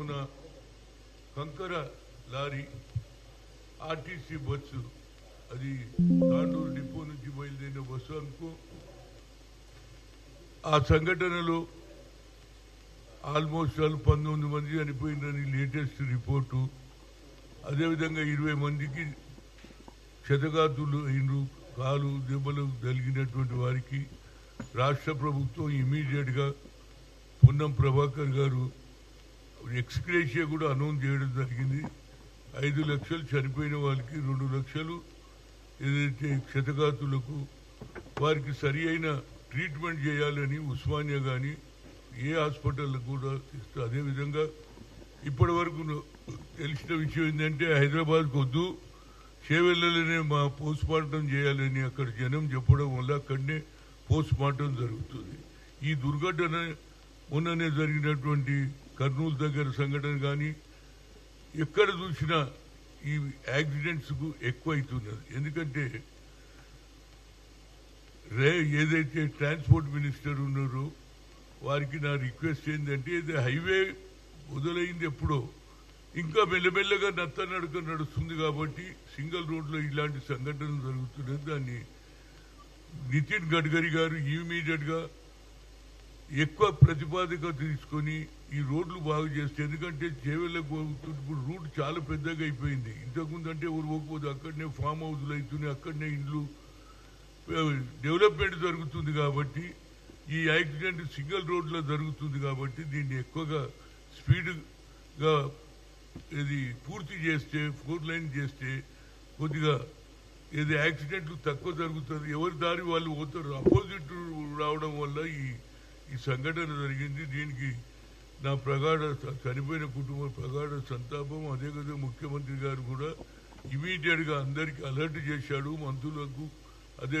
ఉన్న కంకర lorry RTC bus. అది తాండూరు డిపో నుంచి బయలుదేరిన బస్సు అనుకో. ఆ సంఘటనలో ఆల్మోస్ట్ వాళ్ళు పంతొమ్మిది మంది చనిపోయిందని లేటెస్ట్ రిపోర్టు. అదేవిధంగా ఇరవై మందికి క్షతగాతులు అయినరు కాలు దెబ్బలు కలిగినటువంటి వారికి రాష్ట్ర ప్రభుత్వం ఇమీడియట్గా పున్నం పొన్నం ప్రభాకర్ గారు ఎక్స్గ్రేషియా కూడా అనౌన్స్ చేయడం జరిగింది. ఐదు లక్షలు చనిపోయిన వాళ్ళకి రెండు లక్షలు ఏదైతే క్షతగాతులకు వారికి సరి అయిన ట్రీట్మెంట్ చేయాలని ఉస్మానియా కానీ ఏ హాస్పిటల్ కూడా ఇస్తారు అదేవిధంగా ఇప్పటి వరకు తెలిసిన విషయం ఏంటంటే హైదరాబాద్కు వద్దు చేవెళ్ళలోనే మా పోస్ట్ మార్టం చేయాలని అక్కడ జనం చెప్పడం వల్ల అక్కడనే పోస్ట్ మార్టం జరుగుతుంది. ఈ దుర్ఘటన మొన్ననే జరిగినటువంటి కర్నూలు దగ్గర సంఘటన కానీ ఎక్కడ చూసినా ఈ యాక్సిడెంట్స్కు ఎక్కువ అవుతున్నది ఎందుకంటే రే ఏదైతే ట్రాన్స్పోర్ట్ మినిస్టర్ ఉన్నారో వారికి నా రిక్వెస్ట్ ఏంటంటే ఇది హైవే మొదలైంది ఎప్పుడో ఇంకా మెల్లమెల్లగా నత్త నడక నడుస్తుంది కాబట్టి సింగిల్ రోడ్లో ఇలాంటి సంఘటనలు జరుగుతున్నది దాన్ని నితిన్ గడ్కరీ గారు ఇమీడియట్గా ఎక్కువ ప్రతిపాదిక తీసుకొని ఈ రోడ్లు బాగు చేస్తే ఎందుకంటే చేవెళ్ళకు పోతుంది. ఇప్పుడు రూట్ చాలా పెద్దగా అయిపోయింది. ఇంతకుముందు అంటే ఎవరు పోకపోతే అక్కడనే ఫామ్ హౌస్లు అవుతున్నాయి అక్కడనే ఇండ్లు డెవలప్మెంట్ జరుగుతుంది కాబట్టి ఈ యాక్సిడెంట్ సింగిల్ రోడ్లో జరుగుతుంది కాబట్టి దీన్ని ఎక్కువగా స్పీడ్గా ఇది పూర్తి చేస్తే ఫోర్ లైన్ చేస్తే కొద్దిగా ఇది యాక్సిడెంట్లు తక్కువ జరుగుతుంది. ఎవరి దారి వాళ్ళు పోతారు. అపోజిట్ రావడం వల్ల ఈ ఈ సంఘటన జరిగింది. దీనికి నా ప్రగాఢ చనిపోయిన కుటుంబ ప్రగాఢ సంతాపం అదే ముఖ్యమంత్రి గారు కూడా ఇమీడియట్గా అందరికీ అందరికి అలర్ట్ చేశాడు మంత్రులకు. అదే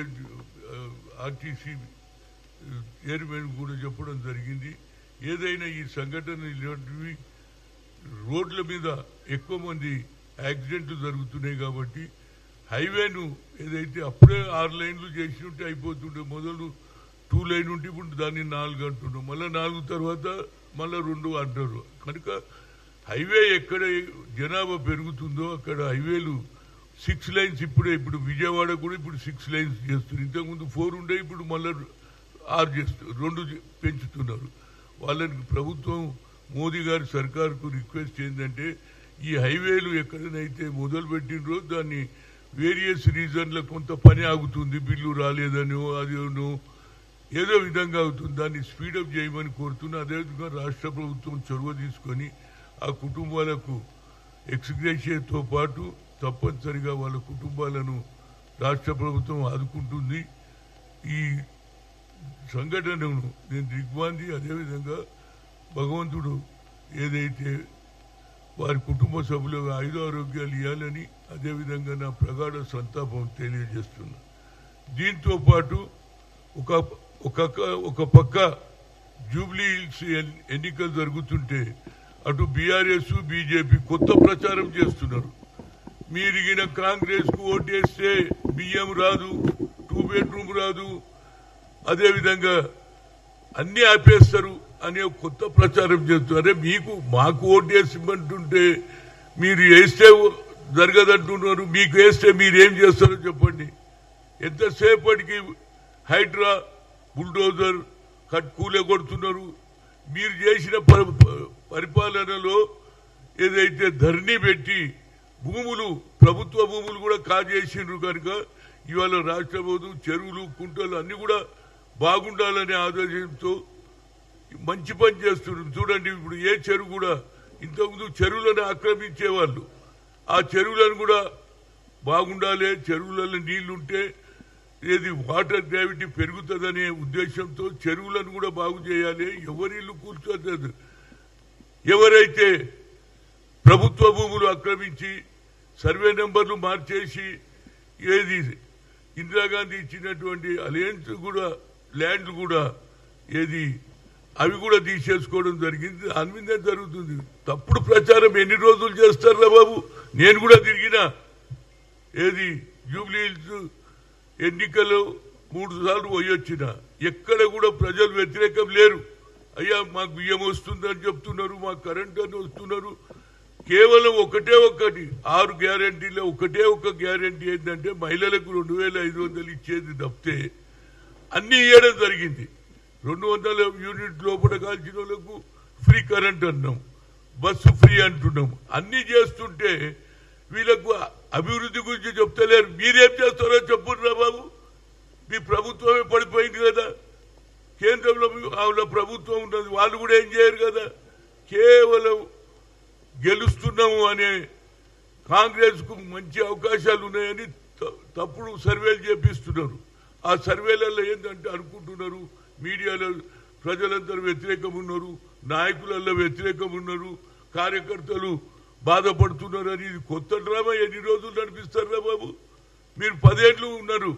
ఆర్టీసీ చైర్మన్ కూడా చెప్పడం జరిగింది. ఏదైనా ఈ సంఘటన ఇలాంటివి రోడ్ల మీద ఎక్కువ మంది యాక్సిడెంట్లు జరుగుతున్నాయి కాబట్టి హైవేను ఏదైతే అప్పుడే ఆరు లైన్లు చేసి ఉంటే అయిపోతుండే. మొదలు టూ లైన్ ఉంటే ఇప్పుడు దాన్ని నాలుగు అంటున్నాం. మళ్ళీ నాలుగు తర్వాత మళ్ళీ రెండు అంటారు. కనుక హైవే ఎక్కడ జనాభా పెరుగుతుందో అక్కడ హైవేలు సిక్స్ లైన్స్ ఇప్పుడే ఇప్పుడు విజయవాడ కూడా ఇప్పుడు సిక్స్ లైన్స్ చేస్తున్నారు. ఇంతకుముందు ఫోర్ ఉండే ఇప్పుడు మళ్ళీ ఆరు చేస్తారు రెండు పెంచుతున్నారు. వాళ్ళకి ప్రభుత్వం మోదీ గారి సర్కార్కు రిక్వెస్ట్ ఏంటంటే ఈ హైవేలు ఎక్కడనైతే మొదలు పెట్టినరో దాన్ని వేరియస్ రీజన్ల కొంత పని ఆగుతుంది. బిల్లు రాలేదనో అదేనో ఏదో విధంగా అవుతుంది. దాన్ని స్పీడప్ చేయమని కోరుతున్నా. అదేవిధంగా రాష్ట్ర ప్రభుత్వం చొరవ తీసుకొని ఆ కుటుంబాలకు ఎక్స్గ్రేషన్తో పాటు తప్పనిసరిగా వాళ్ళ కుటుంబాలను రాష్ట్ర ప్రభుత్వం ఆదుకుంటుంది. ఈ సంఘటనను నేను దిగ్వాంది అదేవిధంగా భగవంతుడు ఏదైతే వారి కుటుంబ సభ్యులకు ఆయుధ ఆరోగ్యాలు ఇవ్వాలని అదేవిధంగా నా ప్రగాఢ సంతాపం తెలియజేస్తున్నా. దీంతో పాటు ఒక ఒక ఒక పక్క జూబ్లీ హిల్స్ ఎన్నికలు జరుగుతుంటే అటు బీఆర్ఎస్ బీజేపీ కొత్త ప్రచారం చేస్తున్నారు. మీరిగిన కాంగ్రెస్కు ఓటేస్తే బియ్యం రాదు టూ బెడ్రూమ్ రాదు అదేవిధంగా అన్ని ఆపేస్తారు అనే కొత్త ప్రచారం చేస్తారు అరే మీకు మాకు ఓటేసిమంటుంటే మీరు వేస్తే జరగదంటున్నారు మీకు వేస్తే మీరేం చేస్తారో చెప్పండి. ఎంతసేపటికి హైడ్రా బుల్డోజర్ కట్ కూలే కొడుతున్నారు. మీరు చేసిన ప- పరిపాలనలో ఏదైతే ధరణి పెట్టి భూములు ప్రభుత్వ భూములు కూడా కాజేసిండ్రు కనుక ఇవాళ రాష్ట్ర చెరువులు కుంటలు అన్ని కూడా బాగుండాలనే ఆదేశంతో మంచి పని చేస్తున్నారు. చూడండి ఇప్పుడు ఏ చెరువు కూడా ఇంతకుముందు చెరువులను ఆక్రమించేవాళ్ళు. ఆ చెరువులను కూడా బాగుండాలి చెరువులలో నీళ్ళుంటే ఏది వాటర్ గ్రావిటీ పెరుగుతుందనే ఉద్దేశంతో చెరువులను కూడా బాగు చేయాలి. ఎవరిల్లు కూర్చోలేదు ఎవరైతే ప్రభుత్వ భూములు ఆక్రమించి సర్వే నెంబర్లు మార్చేసి ఏది ఇందిరాగాంధీ ఇచ్చినటువంటి అలయన్స్ కూడా ల్యాండ్లు కూడా ఏది అవి కూడా తీసేసుకోవడం జరిగింది. దాని మీదే జరుగుతుంది. తప్పుడు ప్రచారం ఎన్ని రోజులు చేస్తారా బాబు? నేను కూడా తిరిగిన. ఏది జూబ్లీ హిల్స్ ఎన్నికలు మూడు సార్లు పోయొచ్చిన ఎక్కడ కూడా ప్రజలు వ్యతిరేకం లేరు. అయ్యా మాకు బియ్యం వస్తుందని చెప్తున్నారు మాకు కరెంట్ అని వస్తున్నారు. కేవలం ఒకటే ఒకటి ఆరు గ్యారంటీలో ఒకటే ఒక గ్యారంటీ ఏంటంటే మహిళలకు రెండు వేల ఐదు వందలు ఇచ్చేది తప్పితే అన్ని ఇవ్వడం జరిగింది. రెండు వందల యూనిట్ లోపల కాల్చిన వాళ్ళకు ఫ్రీ కరెంట్ అన్నాం. బస్సు ఫ్రీ అంటున్నాం. అన్ని చేస్తుంటే వీళ్ళకు అభివృద్ధి గురించి చెప్తలేరు. మీరేం చేస్తారో చెప్పుర్రా బాబు. మీ ప్రభుత్వమే పడిపోయింది కదా. కేంద్రంలో వాళ్ళ ప్రభుత్వం ఉన్నది. వాళ్ళు కూడా ఏం చేయరు కదా. కేవలం గెలుస్తున్నాము అనే కాంగ్రెస్కు మంచి అవకాశాలు ఉన్నాయని త- తప్పుడు సర్వేలు చేపిస్తున్నారు. ఆ సర్వేలలో ఏంటంటే అనుకుంటున్నారు మీడియాలో ప్రజలందరూ వ్యతిరేకం ఉన్నారు నాయకులలో వ్యతిరేకం ఉన్నారు కార్యకర్తలు బాధపడుతున్నారు అని ఇది కొత్త డ్రామా. ఎన్ని రోజులు నడిపిస్తారా బాబు? మీరు పదేళ్ళు ఉన్నారు.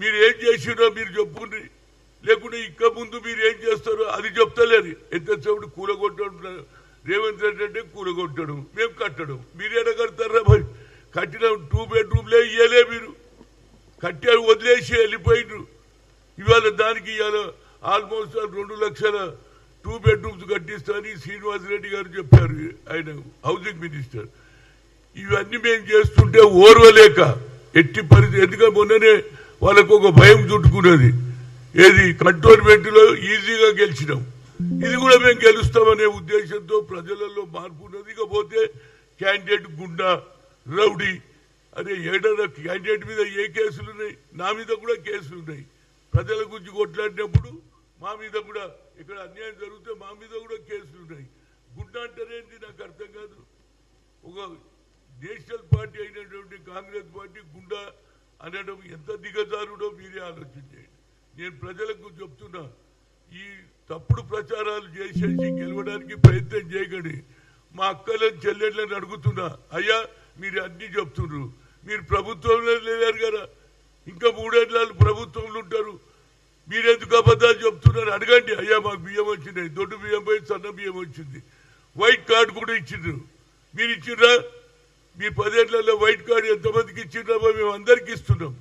మీరు ఏం చేసిరో మీరు చెప్పుకుని లేకుంటే ఇక ముందు మీరు ఏం చేస్తారో అది చెప్తలేరు. ఎంతసేపు కూలగొట్టడం రేవంత్ రెడ్డి అంటే కూలగొట్టడం మేము కట్టడం. మీరు ఎక్కడ కడతారా మరి కట్టిన టూ బెడ్రూమ్లే ఇయ్యలే మీరు. కట్టారు వదిలేసి వెళ్ళిపోయిండ్రు. ఇవాళ దానికి ఇవాళ ఆల్మోస్ట్ రెండు లక్షల టూ బెడ్రూమ్స్ కట్టిస్తారని శ్రీనివాస్ రెడ్డి గారు చెప్పారు. ఆయన హౌసింగ్ మినిస్టర్. ఇవన్నీ మేము చేస్తుంటే ఓర్వలేక ఎట్టి పరిస్థితి ఎందుకంటే మొన్ననే వాళ్ళకు ఒక భయం చుట్టుకున్నది. ఏది? కంటోన్మెంట్లో ఈజీగా గెలిచినాం. ఇది కూడా మేము గెలుస్తామనే ఉద్దేశంతో ప్రజలలో మార్పు ఉన్నది ఇకపోతే క్యాండిడేట్ గుండా రౌడీ అరే ఏడాది క్యాండిడేట్ మీద ఏ కేసులు ఉన్నాయి నా మీద కూడా కేసులు ఉన్నాయి ప్రజల గురించి కొట్లాడినప్పుడు మా మీద కూడా ఇక్కడ అన్యాయం జరిగితే మా మీద కూడా కేసులు ఉన్నాయి. గుండా అంటారేంటి నాకు అర్థం కాదు. ఒక నేషనల్ పార్టీ అయినటువంటి కాంగ్రెస్ పార్టీ గుండా అనడం ఎంత దిగజారుడో మీరే ఆలోచించండి నేను ప్రజలకు చెప్తున్నా ఈ తప్పుడు ప్రచారాలు చేసేసి గెలవడానికి ప్రయత్నం చేయకండి. మా అక్కలను చెల్లెళ్ళని అడుగుతున్నా అయ్యా మీరు అన్ని చెప్తున్నారు మీరు ప్రభుత్వంలో లేదారు కదా. ఇంకా మూడేళ్ళు ప్రభుత్వంలో ఉంటారు. మీరెందుకు అబద్ధాలు చెప్తున్నారు? అడగండి. అయ్యా మాకు బియ్యం వచ్చినాయి దొడ్డు బియ్యం పోయి సన్న బియ్యం వచ్చింది. వైట్ కార్డు కూడా ఇచ్చిండ్రు. మీరు ఇచ్చిండ్రా? మీ పదేళ్ళలో వైట్ కార్డు ఎంతమందికి ఇచ్చిండ్రామో మేము అందరికి ఇస్తున్నాం.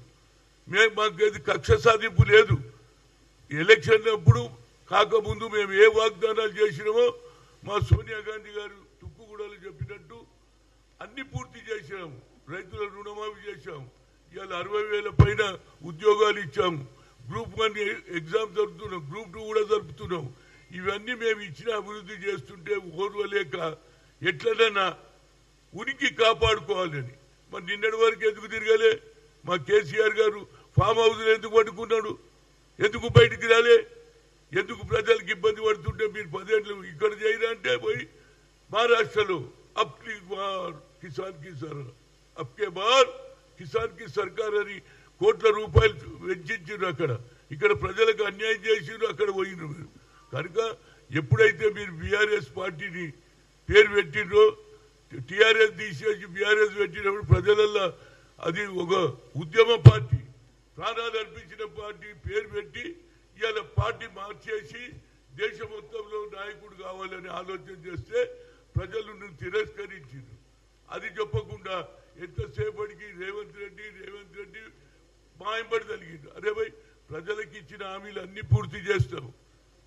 మేము మాకు ఏది కక్ష సాధింపు లేదు. ఎలక్షన్ అప్పుడు కాకముందు మేము ఏ వాగ్దానాలు చేసినామో మా సోనియా గాంధీ గారు తుక్కుగూడలు చెప్పినట్టు అన్ని పూర్తి చేసినాము రైతుల రుణమాఫీ చేశాము. ఇవాళ అరవై వేల పైన ఉద్యోగాలు ఇచ్చాము. గ్రూప్ వన్ ఎగ్జామ్ జరుపుతున్నాం గ్రూప్ టూ కూడా జరుపుతున్నాం. ఇవన్నీ మేము ఇచ్చిన అభివృద్ధి చేస్తుంటే ఓర్వలేక ఎట్లనన్నా ఉనికి కాపాడుకోవాలని. మరి నిన్నటి వరకు ఎందుకు తిరగలే? మా కేసీఆర్ గారు ఫామ్ హౌస్లో ఎందుకు పట్టుకున్నాడు? ఎందుకు బయటికి రాలే? ఎందుకు ప్రజలకు ఇబ్బంది పడుతుంటే మీరు పదేళ్ళు ఇక్కడ చేయరా అంటే పోయి మహారాష్ట్రలో అప్ బార్ కిసాన్కి సర్ అప్కే బార్ కిసాన్కి సర్కార్ అని కోట్ల రూపాయలు వెచ్చించారు అక్కడ. ఇక్కడ ప్రజలకు అన్యాయం చేసిండ్రు అక్కడ పోయినారు మీరు. కనుక ఎప్పుడైతే మీరు బీఆర్ఎస్ పార్టీని పేరు పెట్టిండ్రో టిఆర్ఎస్ తీసేసి బీఆర్ఎస్ పెట్టినప్పుడు ప్రజలల్లో అది ఒక ఉద్యమ పార్టీ ప్రాణాలు అర్పించిన పార్టీ పేరు పెట్టి ఇవాళ పార్టీ మార్చేసి దేశ మొత్తంలో నాయకుడు కావాలని ఆలోచన చేస్తే ప్రజలు తిరస్కరించారు అది చెప్పకుండా ఎంతసేపటికి రేవంత్ రెడ్డి రేవంత్ మాయంబడి తలిగిండు అరే భయ్ ప్రజలకు ఇచ్చిన హామీలు అన్ని పూర్తి చేస్తాం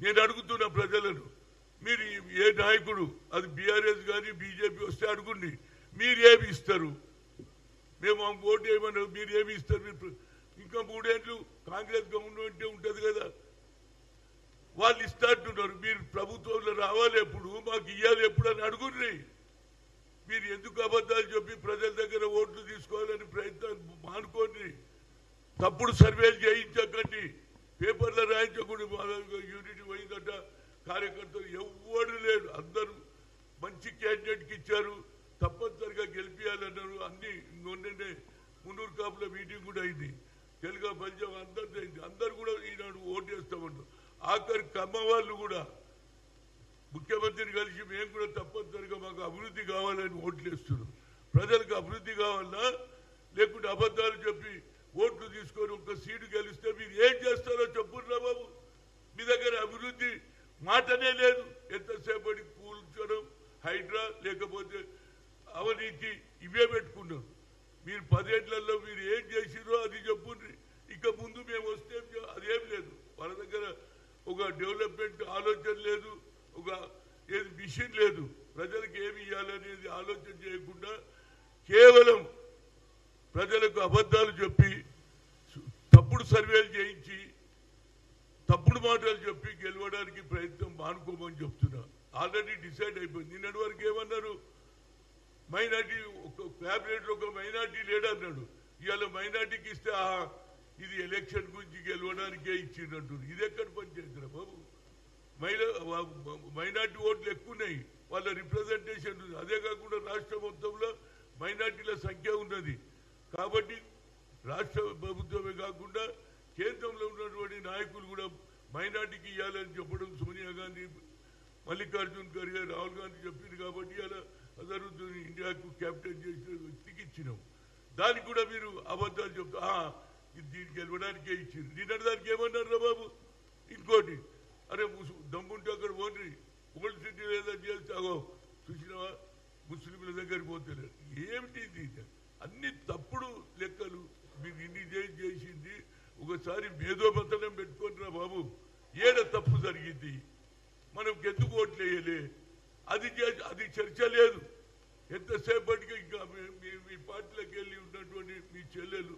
నేను అడుగుతున్నా ప్రజలను మీరు ఏ నాయకుడు అది బీఆర్ఎస్ కానీ బీజేపీ వస్తే అడుగుండి. మీరు ఏమి ఇస్తారు? మేము ఓటు వేయమన్నారు మీరు ఏమి ఇస్తారు? మీరు ఇంకా మూడేళ్ళు కాంగ్రెస్ గవర్నమెంట్ ఉంటుంది కదా. వాళ్ళు ఇస్తాంటున్నారు మీరు ప్రభుత్వంలో రావాలి ఎప్పుడు మాకు ఇవ్వాలి ఎప్పుడు అని అడుగుండ్రి. మీరు ఎందుకు అబద్ధాలు చెప్పి ప్రజల దగ్గర ఓట్లు తీసుకోవాలని ప్రయత్నం మానుకోండి తప్పుడు సర్వేలు చేయించకండి. పేపర్లో రాయించకుండా మా యూనిట్ పోయిందట. కార్యకర్తలు ఎవ్వడు లేరు. అందరూ మంచి క్యాండిడేట్కి ఇచ్చారు. తప్పనిసరిగా గెలిపించాలన్నారు అన్ని నిన్ననే మున్నూరు కాపుల మీటింగ్ కూడా అయింది. తెలుగు పంచం అందరిది అయింది. అందరు కూడా ఈనాడు ఓటు వేస్తామన్నారు ఆఖరి కమ్మ వాళ్ళు కూడా ముఖ్యమంత్రిని కలిసి మేము కూడా తప్పనిసరిగా మాకు అభివృద్ధి కావాలని ఓట్లు వేస్తున్నాం. ప్రజలకు అభివృద్ధి కావాలా? లేకుంటే అబద్ధాలు చెప్పి ఓట్లు తీసుకొని ఒక సీటు గెలిస్తే మీరు ఏం చేస్తారో చెప్పుర్రా బాబు. మీ దగ్గర అభివృద్ధి మాటనే లేదు. ఎంతసేపటి కూల్చడం హైడ్రా లేకపోతే అవినీతి ఇవే పెట్టుకున్నాం. మీరు పదేళ్ళలో మీరు ఏం చేసిరో అది చెప్పుండ్రి. ఇక ముందు మేము వస్తే అదేం లేదు. వాళ్ళ దగ్గర ఒక డెవలప్మెంట్ ఆలోచన లేదు. ఒక ఏది మిషన్ లేదు. ప్రజలకు ఏమి ఇవ్వాలనేది ఆలోచన చేయకుండా కేవలం ప్రజలకు అబద్ధాలు చెప్పి తప్పుడు సర్వేలు చేయించి తప్పుడు మాటలు చెప్పి గెలవడానికి ప్రయత్నం మానుకోమని చెప్తున్నా. ఆల్రెడీ డిసైడ్ అయిపోయింది. నిన్నటి వరకు ఏమన్నారు? మైనార్టీ ఒక క్యాబినెట్లో ఒక మైనార్టీ లేడన్నాడు ఇవాళ మైనార్టీకి ఇస్తే ఆహా, ఇది ఎలక్షన్ గురించి గెలవడానికే ఇచ్చిందంటు ఇది ఎక్కడ పనిచేద్దరా బాబు? మహిళ మైనార్టీ ఓట్లు ఎక్కువ ఉన్నాయి వాళ్ళ రిప్రజెంటేషన్ ఉంది అదే కాకుండా రాష్ట్ర మొత్తంలో మైనార్టీల సంఖ్య ఉన్నది. కాబట్టి రాష్ట్ర ప్రభుత్వమే కాకుండా కేంద్రంలో ఉన్నటువంటి నాయకులు కూడా మైనార్టీకి ఇవ్వాలని చెప్పడం సోనియా గాంధీ మల్లికార్జున్ ఖర్గే రాహుల్ గాంధీ చెప్పింది కాబట్టి అలా అజరుద్దీన్ ఇండియాకు క్యాప్టెన్ చేసిన వ్యక్తికి ఇచ్చినాం. దానికి కూడా మీరు అబద్ధాలు చెప్తా "ఆ, ఇది దీనికి గెలవడానికే ఇచ్చింది. నిన్నటి దానికి ఏమన్నారు రా బాబు? ఇంకోటి అరే ముసు- దమ్ముంటే అక్కడ పోండి. ఓల్డ్ సిటీ లేదా చేస్తాగో చూసినావా? ముస్లింల దగ్గరికి పోతలేరు ఏమిటి ఇది? అన్ని తప్పుడు లెక్కలు మీకు ఇన్ని చేసింది. ఒకసారి మేధోపతనం పెట్టుకుంటున్నా రా బాబు. ఏడ తప్పు జరిగింది? మనం ఎందుకు ఓట్లేయలే? అది అది చర్చ లేదు. ఎంతసేపటికి ఇంకా మీ- పార్టీలోకి వెళ్ళి ఉన్నటువంటి మీ చెల్లెలు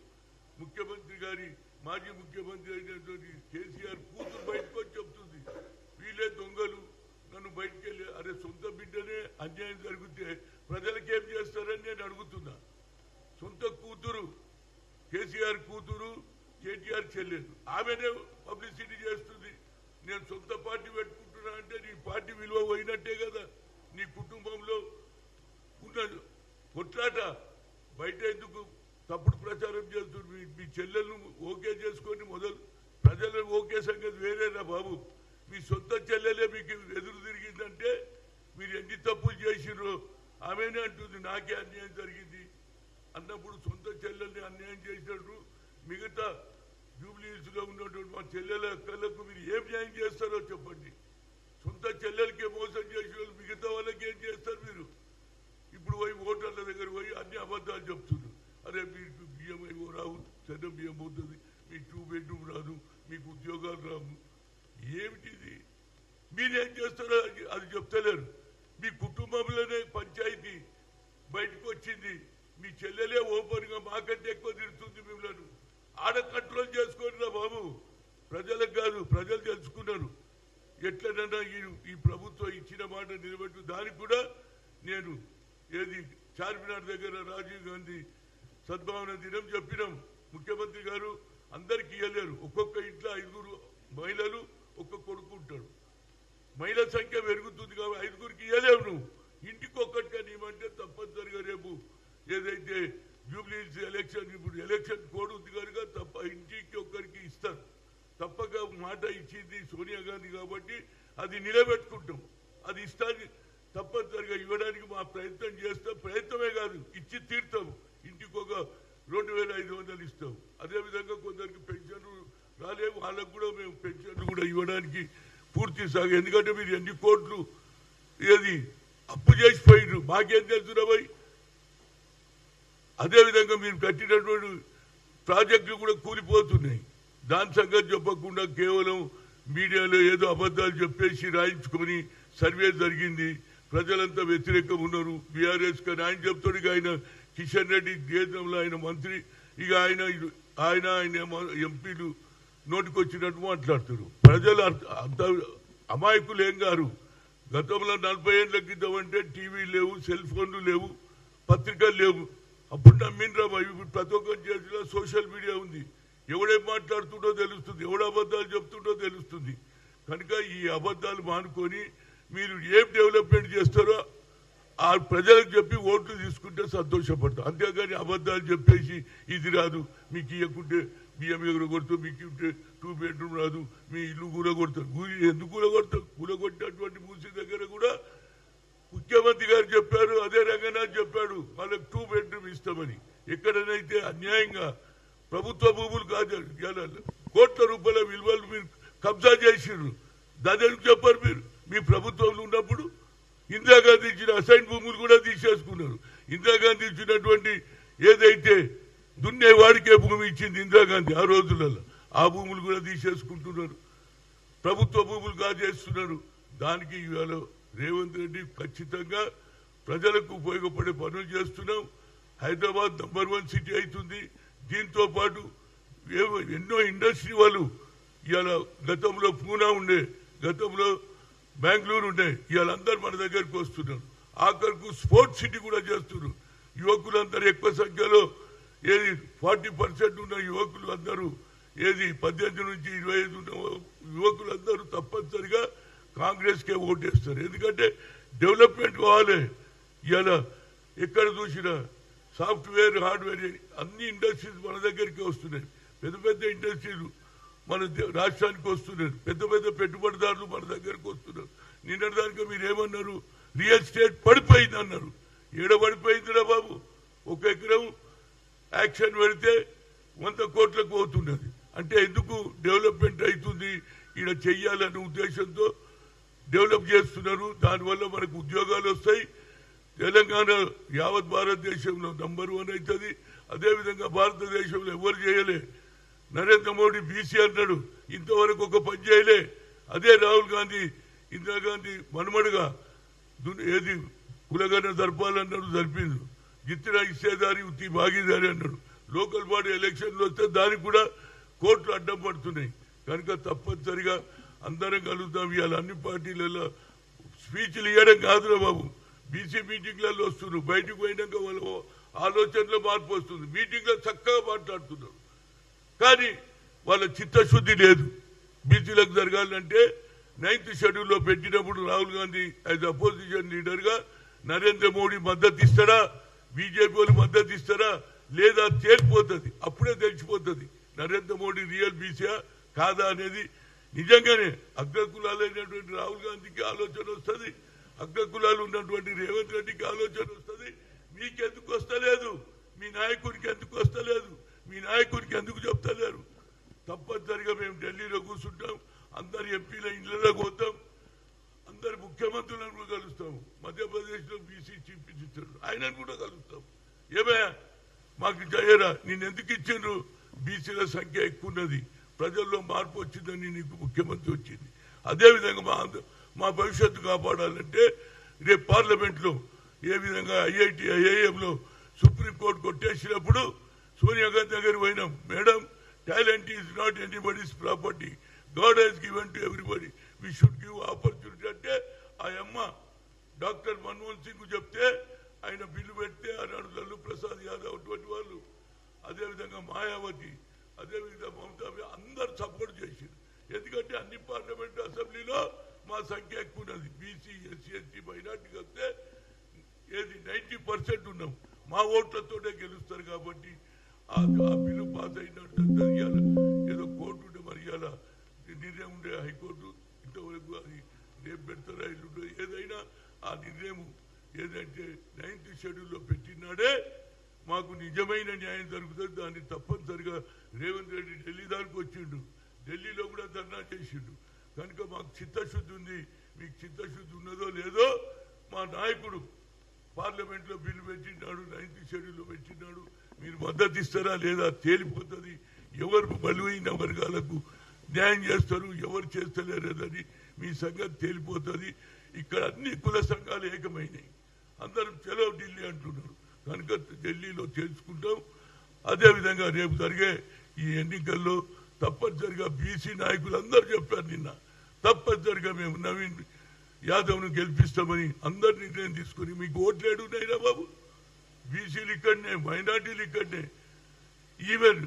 ముఖ్యమంత్రి గారి మాజీ ముఖ్యమంత్రి అయినటువంటి కేసీఆర్ కూతురు బయటకు వచ్చి చెప్తుంది. వీళ్ళే దొంగలు. నన్ను బయటకు వెళ్ళి అరే సొంత బిడ్డనే అన్యాయం జరిగితే ప్రజలకేం చేస్తారని నేను అడుగుతున్నా. సొంత కూతురు కేసీఆర్ కూతురు కేటీఆర్ చెల్లెలు ఆమెనే పబ్లిసిటీ చేస్తుంది. నేను సొంత పార్టీ పెట్టుకుంటున్నా అంటే నీ పార్టీ విలువ పోయినట్టే కదా. నీ కుటుంబంలో ఉన్న కొట్లాట బయట ఎందుకు తప్పుడు ప్రచారం చేస్తుంది మీ మీ చెల్లెలను ఓకే చేసుకొని మొదలు ప్రజలు ఓకే సంగతి వేరేనా బాబు? మీ సొంత చెల్లెలే మీకు ఎదురు తిరిగిందంటే మీరు ఎన్ని తప్పులు చేసిర్రో? ఆమెనే అంటుంది. నాకే అన్యాయం జరిగింది. అన్నప్పుడు సొంత చెల్లెల్ని అన్యాయం చేసినట్టు మిగతా జూబ్లీస్ ఉన్నటువంటి మా చెల్లెల అక్కలకు మీరు ఏం న్యాయం చేస్తారో చెప్పండి. సొంత చెల్లెలకే మోసం చేసిన మిగతా వాళ్ళకి ఏం చేస్తారు మీరు? ఇప్పుడు పోయి ఓటర్ల దగ్గర పోయి అన్ని అబద్ధాలు చెప్తున్నారు. అరే మీకు బియ్యం ఏమో రావు చెడ్డ బియ్యం పోతుంది మీ టూ బెడ్రూమ్ రాదు మీకు ఉద్యోగాలు రావు. ఏమిటిది? మీరేం చేస్తారో అది- అది చెప్తలేరు. మీ కుటుంబంలోనే పంచాయతీ బయటకు వచ్చింది. మీ చెల్లెలే ఓపెన్గా మాకంటే ఎక్కువ తిడుతుంది మిమ్మల్ని. ఆడ కంట్రోల్ చేసుకోండి రా బాబు. ప్రజలకు కాదు ప్రజలు తెలుసుకున్నారు. ఎట్లనన్నా ఈ ఈ ప్రభుత్వం ఇచ్చిన మాట నిలబెట్టు. దానికి కూడా నేను ఏది చార్మినార్ దగ్గర రాజీవ్ గాంధీ సద్భావన దినం చెప్పినాం. ముఖ్యమంత్రి గారు అందరికి ఇవ్వలేరు ఒక్కొక్క ఇంట్లో ఐదుగురు మహిళలు ఒక్క కొడుకు ఉంటాడు. మహిళ సంఖ్య పెరుగుతుంది కాబట్టి ఐదుగురికి ఇవ్వలేవు నువ్వు. ఇంటికి ఒక్కటిగా నీమంటే తప్పనిసరిగా రేపు ఏదైతే జూబ్లీస్ ఎలక్షన్ ఇప్పుడు ఎలక్షన్ కోడ్ ఉంది కనుక తప్ప ఇంటికి ఒక్కరికి ఇస్తారు. తప్పక మాట ఇచ్చింది సోనియా గాంధీ కాబట్టి అది నిలబెట్టుకుంటాం. అది ఇస్తాను తప్పనిసరిగా ఇవ్వడానికి మా ప్రయత్నం చేస్తాం ప్రయత్నమే కాదు ఇచ్చి తీర్తాము. ఇంటికి ఒక రెండు వేల ఐదు వందలు ఇస్తాం. అదేవిధంగా కొందరికి పెన్షన్లు రాలేవు వాళ్ళకు కూడా మేము పెన్షన్లు కూడా ఇవ్వడానికి పూర్తి సాగు. ఎందుకంటే మీరు ఎన్ని కోట్లు ఏది అప్పు చేసిపోయినారు మాకేం తెలుసు అదేవిధంగా మీరు కట్టినటువంటి ప్రాజెక్టులు కూడా కూలిపోతున్నాయి. దాని సంగతి చెప్పకుండా కేవలం మీడియాలో ఏదో అబద్ధాలు చెప్పేసి రాయించుకొని సర్వే జరిగింది. ప్రజలంతా వ్యతిరేకం ఉన్నారు. బీఆర్ఎస్ కానీ ఆయన చెప్తాడు ఇక ఆయన కిషన్ రెడ్డి కేంద్రంలో ఆయన మంత్రి ఇక ఆయన ఆయన ఆయన ఎంపీలు నోటికొచ్చినట్టు మాట్లాడుతారు. ప్రజలు అంత- అంత అమాయకులు ఏం గారు గతంలో నలభై ఏళ్ళ క్రితం అంటే టీవీ లేవు సెల్ ఫోన్లు లేవు పత్రికలు లేవు. అప్పుడు నమ్మినరా ఇప్పుడు ప్రతి ఒక్కరి చేతిలో సోషల్ మీడియా ఉంది. ఎవడేం మాట్లాడుతుండో తెలుస్తుంది ఎవడు అబద్ధాలు చెప్తుండో తెలుస్తుంది. కనుక ఈ అబద్ధాలు మానుకొని మీరు ఏం డెవలప్మెంట్ చేస్తారో ఆ ప్రజలకు చెప్పి ఓట్లు తీసుకుంటే సంతోషపడతాం. అంతేగాని అబద్ధాలు చెప్పేసి ఇది రాదు. మీకు ఇవ్వకుంటే బియ్యం ఎగుర కొడుతాం మీకు ఉంటే టూ బెడ్రూమ్ రాదు మీ ఇల్లు కూర కొడతారు ఎందుకు కూర కొడతారు కూర కొట్టేటువంటి మూసి దగ్గర కూడా ముఖ్యమంత్రి గారు చెప్పారు అదే రంగనాథ్ చెప్పాడు వాళ్ళకి టూ బెడ్రూమ్ ఇస్తామని. ఎక్కడనైతే అన్యాయంగా ప్రభుత్వ భూములు కాదు కోట్ల రూపాయల విలువలు మీరు కబ్జా చేసిర్రు. దాదాపు చెప్పారు మీరు మీ ప్రభుత్వంలో ఉన్నప్పుడు ఇందిరాగాంధీ ఇచ్చిన అసైన్ భూములు కూడా తీసేసుకున్నారు. ఇందిరాగాంధీ ఇచ్చినటువంటి ఏదైతే దున్నే వాడికే భూమి ఇచ్చింది ఇందిరాగాంధీ ఆ రోజులలో ఆ భూములు కూడా తీసేసుకుంటున్నారు. ప్రభుత్వ భూములు కాజేస్తున్నారు. దానికి ఇవాళ రేవంత్ రెడ్డి ఖచ్చితంగా ప్రజలకు ఉపయోగపడే పనులు చేస్తున్నాం. హైదరాబాద్ నంబర్ వన్ సిటీ అవుతుంది. దీంతో పాటు ఎన్నో ఇండస్ట్రీ వాళ్ళు ఇవాళ గతంలో పూనా ఉండే గతంలో బెంగళూరు ఉండే ఇవాళ మన దగ్గరికి వస్తున్నారు. ఆఖరికి స్పోర్ట్స్ సిటీ కూడా చేస్తున్నారు. యువకులందరూ ఎక్కువ సంఖ్యలో ఏది ఫార్టీ పర్సెంట్ ఉన్న యువకులు అందరూ ఏది పద్దెనిమిది నుంచి ఇరవై ఐదు ఉన్న యువకులందరూ తప్పనిసరిగా కాంగ్రెస్కే ఓటేస్తారు. ఎందుకంటే డెవలప్మెంట్ కావాలి. ఇలా ఎక్కడ చూసినా సాఫ్ట్వేర్ హార్డ్వేర్ అన్ని ఇండస్ట్రీస్ మన దగ్గరికి వస్తున్నాయి. పెద్ద పెద్ద ఇండస్ట్రీలు మన దే- రాష్ట్రానికి వస్తున్నారు పెద్ద పెద్ద పెట్టుబడిదారులు మన దగ్గరకు వస్తున్నారు. నిన్నటిదానిక మీరు ఏమన్నారు రియల్ ఎస్టేట్ పడిపోయింది అన్నారు ఏడ పడిపోయిందిరా బాబు? ఒక ఎకరం యాక్షన్ పెడితే వంద కోట్లకు పోతున్నది. అంటే ఎందుకు డెవలప్మెంట్ అవుతుంది? ఈడ చెయ్యాలనే ఉద్దేశంతో డెవలప్ చేస్తున్నారు. దానివల్ల మనకు ఉద్యోగాలు వస్తాయి. తెలంగాణ యావత్ భారతదేశంలో నంబర్ వన్ అవుతుంది. అదేవిధంగా భారతదేశంలో ఎవరు చేయలే? నరేంద్ర మోడీ బీసీ అన్నాడు ఇంతవరకు ఒక పని చేయలే. అదే రాహుల్ గాంధీ ఇందిరాగాంధీ మనమడుగా దున్- ఏది కులగన జరపాలన్నాడు జరిపింది జిత్తిన ఇచ్చేదారి ఉత్తి భాగీదారి అన్నాడు. లోకల్ బాడీ ఎలక్షన్లు వస్తే దానికి కూడా కోర్టులు అడ్డం పడుతున్నాయి. కనుక తప్పనిసరిగా అందరం కలుగుతాం ఇవాళ అన్ని పార్టీలలో స్పీచ్లు ఇవ్వడం కాదురా బాబు. బీసీ మీటింగ్లలో వస్తున్నారు. బయటకు పోయినాక వాళ్ళ ఆలోచనలో మార్పు వస్తుంది. మీటింగ్లో చక్కగా మాట్లాడుతున్నారు. కానీ వాళ్ళ చిత్తశుద్ధి లేదు. బీసీలకు జరగాలంటే నైన్త్ షెడ్యూల్లో పెట్టినప్పుడు రాహుల్ గాంధీ యాజ్ అపోజిషన్ లీడర్గా నరేంద్ర మోడీ మద్దతు ఇస్తారా బీజేపీ వాళ్ళు మద్దతు ఇస్తారా? లేదా తేలిపోతుంది? అప్పుడే తెలిసిపోతుంది. నరేంద్ర మోడీ రియల్ బీసీయా? కాదా అనేది నిజంగానే అగ్రకులాలైనటువంటి రాహుల్ గాంధీకి ఆలోచన వస్తుంది. అగ్రకులాలు ఉన్నటువంటి రేవంత్ రెడ్డికి ఆలోచన వస్తుంది. మీకెందుకు వస్తలేదు? మీ నాయకుడికి ఎందుకు వస్తలేదు? మీ నాయకుడికి ఎందుకు చెప్తలేరు? తప్పనిసరిగా మేము ఢిల్లీలో కూర్చుంటాం. అందరు ఎంపీల ఇళ్ళలో పోతాం. అందరు ముఖ్యమంత్రులను కూడా కలుస్తాము మధ్యప్రదేశ్లో బీసీ చీఫ్ మినిస్టర్ ఆయనను కూడా కలుస్తాం. ఏమయ్యా? మాకు చేయరా నేను ఎందుకు ఇచ్చిండ్రు? బీసీల సంఖ్య ఎక్కువ ఉన్నది ప్రజల్లో మార్పు వచ్చిందని నీకు ముఖ్యమంత్రి వచ్చింది. అదేవిధంగా మా మా భవిష్యత్తు కాపాడాలంటే రేపు పార్లమెంట్లో ఏ విధంగా ఐఐటి ఐఐఎంలో సుప్రీంకోర్టు కొట్టేసినప్పుడు సోనియా గాంధీ దగ్గర పోయినాం. Madam talent is not anybody's property. God has given to everybody. We should give opportunity. అంటే ఆ అమ్మ డాక్టర్ మన్మోహన్ సింగ్ చెప్తే ఆయన బిల్లు పెడితే ఆనాడు లల్లు ప్రసాద్ యాదవ్ అటువంటి వాళ్ళు. అదేవిధంగా మాయావతి అదేవిధంగా మమతా అందరు సపోర్ట్ చేసింది ఎందుకంటే అన్ని పార్లమెంట్ అసెంబ్లీలో మా సంఖ్య ఎక్కువ ఉన్నది. బీసీ ఎస్సీ ఎస్టీ మైనార్టీకి వస్తే ఏది నైన్టీ పర్సెంట్ ఉన్నాం. మా ఓట్లతోనే గెలుస్తారు కాబట్టి ఆ బిల్లు పాస్ అయినట్టు ఇవాళ ఏదో కోర్టు ఉంటే మరి ఇవాళ నిర్ణయం ఉండే హైకోర్టు ఇంతవరకు అది రేపు పెడతారా ఇల్లు ఏదైనా ఆ నిర్ణయం ఏదంటే నైన్త్ షెడ్యూల్లో పెట్టినాడే మాకు నిజమైన న్యాయం జరుగుతుంది. దాన్ని తప్పనిసరిగా రేవంత్ రెడ్డి ఢిల్లీ దానికి వచ్చిండు. ఢిల్లీలో కూడా ధర్నా చేసిండు. కనుక మాకు చిత్తశుద్ధి ఉంది. మీకు చిత్తశుద్ధి ఉన్నదో లేదో మా నాయకుడు పార్లమెంట్లో బిల్లు పెట్టినాడు నైన్త్ షెడ్యూల్లో పెట్టినాడు మీరు మద్దతు ఇస్తారా లేదా తేలిపోతుంది. ఎవరు బలువైన వర్గాలకు న్యాయం చేస్తారు ఎవరు చేస్తలేరదని మీ సంగతి తేలిపోతుంది. ఇక్కడ అన్ని కుల సంఘాలు ఏకమైనాయి. అందరూ చలో ఢిల్లీ అంటున్నారు. కనుక ఢిల్లీలో తెలుసుకుంటాం అదేవిధంగా రేపు జరిగే ఈ ఎన్నికల్లో తప్పనిసరిగా బీసీ నాయకులు అందరూ చెప్పారు నిన్న. తప్పనిసరిగా మేము నవీన్ యాదవ్ను గెలిపిస్తామని అందరు నిర్ణయం తీసుకుని మీకు ఓట్లేడు ఉన్నాయిరా బాబు. బీసీలు ఇక్కడనే మైనార్టీలు ఇక్కడనే. ఈవెన్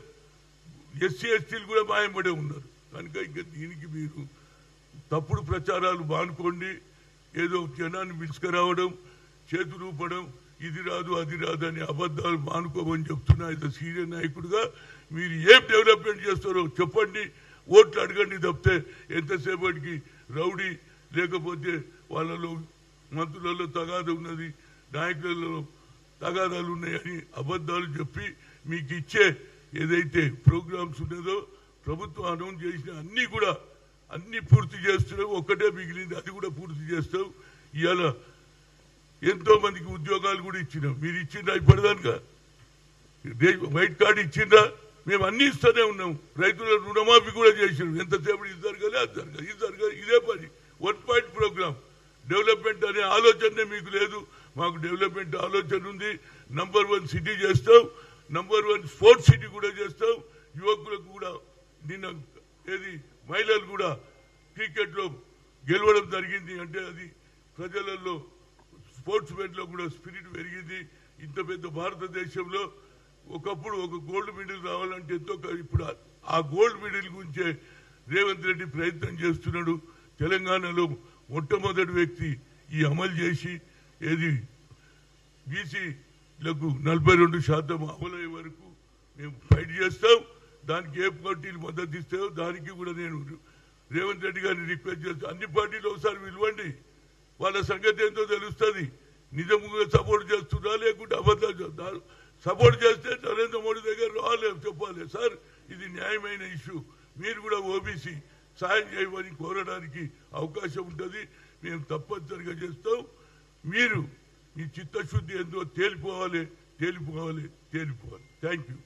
ఎస్సీ ఎస్టీలు కూడా మాయపడే ఉన్నారు. కనుక ఇంకా దీనికి మీరు తప్పుడు ప్రచారాలు మానుకోండి. ఏదో జనాన్ని పిలుచుకురావడం చేతులు ఊపడం ఇది రాదు అది రాదు అని అబద్ధాలు మానుకోమని చెప్తున్నా ఇది సీనియర్ నాయకుడిగా మీరు ఏం డెవలప్మెంట్ చేస్తారో చెప్పండి ఓట్లు అడగండి తప్పితే ఎంతసేపటికి రౌడీ లేకపోతే వాళ్ళలో మంత్రులలో తగాద ఉన్నది నాయకులలో తగాదాలు ఉన్నాయని అబద్ధాలు చెప్పి మీకు ఇచ్చే ఏదైతే ప్రోగ్రామ్స్ ఉన్నదో ప్రభుత్వం అనౌన్స్ చేసిన అన్నీ కూడా అన్ని పూర్తి చేస్తున్నావు ఒక్కటే మిగిలింది అది కూడా పూర్తి చేస్తావు. ఇవాళ ఎంతో మందికి ఉద్యోగాలు కూడా ఇచ్చినాం. మీరు ఇచ్చిందా ఇప్పటిదానికా? వైట్ కార్డు ఇచ్చిందా మేము అన్ని ఇస్తూనే ఉన్నాం. రైతుల రుణమాఫీ కూడా చేసినాం. ఎంతసేపు ఇది జరగాలి అది జరగాలి ఇది జరగాలి ఇదే పని. వన్ పాయింట్ ప్రోగ్రామ్ డెవలప్మెంట్ అనే ఆలోచనే మీకు లేదు. మాకు డెవలప్మెంట్ ఆలోచన ఉంది. నంబర్ వన్ సిటీ చేస్తాం నంబర్ వన్ స్పోర్ట్స్ సిటీ కూడా చేస్తాం యువకులకు కూడా నిన్న ఏది మహిళలు కూడా క్రికెట్లో గెలవడం జరిగింది. అంటే అది ప్రజలలో స్పోర్ట్స్ మెన్లో కూడా స్పిరిట్ పెరిగింది. ఇంత పెద్ద భారతదేశంలో ఒకప్పుడు ఒక గోల్డ్ మెడల్ రావాలంటే ఎంతో ఇప్పుడు ఆ- ఆ గోల్డ్ మెడల్ గురించే రేవంత్ రెడ్డి ప్రయత్నం చేస్తున్నాడు. తెలంగాణలో మొట్టమొదటి వ్యక్తి ఈ అమలు చేసి ఏది బీసీలకు నలభై రెండు శాతం అమలయ్యే వరకు మేము ఫైట్ చేస్తాం. దానికి ఏ పార్టీలు మద్దతు ఇస్తాయో దానికి కూడా నేను రేవంత్ రెడ్డి గారిని రిక్వెస్ట్ చేస్తాను అన్ని పార్టీలు ఒకసారి పిలవండి. వాళ్ళ సంగతి ఏంటో తెలుస్తుంది. నిజముగా సపోర్ట్ చేస్తున్నా లేకుంటే అబద్ధాలు చెప్తారు. సపోర్ట్ చేస్తే నరేంద్ర మోడీ దగ్గర రావాలి చెప్పాలి. సార్ ఇది న్యాయమైన ఇష్యూ. మీరు కూడా ఓబీసీ సాయం చేయమని కోరడానికి అవకాశం ఉంటుంది. మేము తప్పనిసరిగా చేస్తాం. మీరు మీ చిత్తశుద్ధి ఏందో తేలిపోవాలి తేలిపోవాలి తేలిపోవాలి. Thank you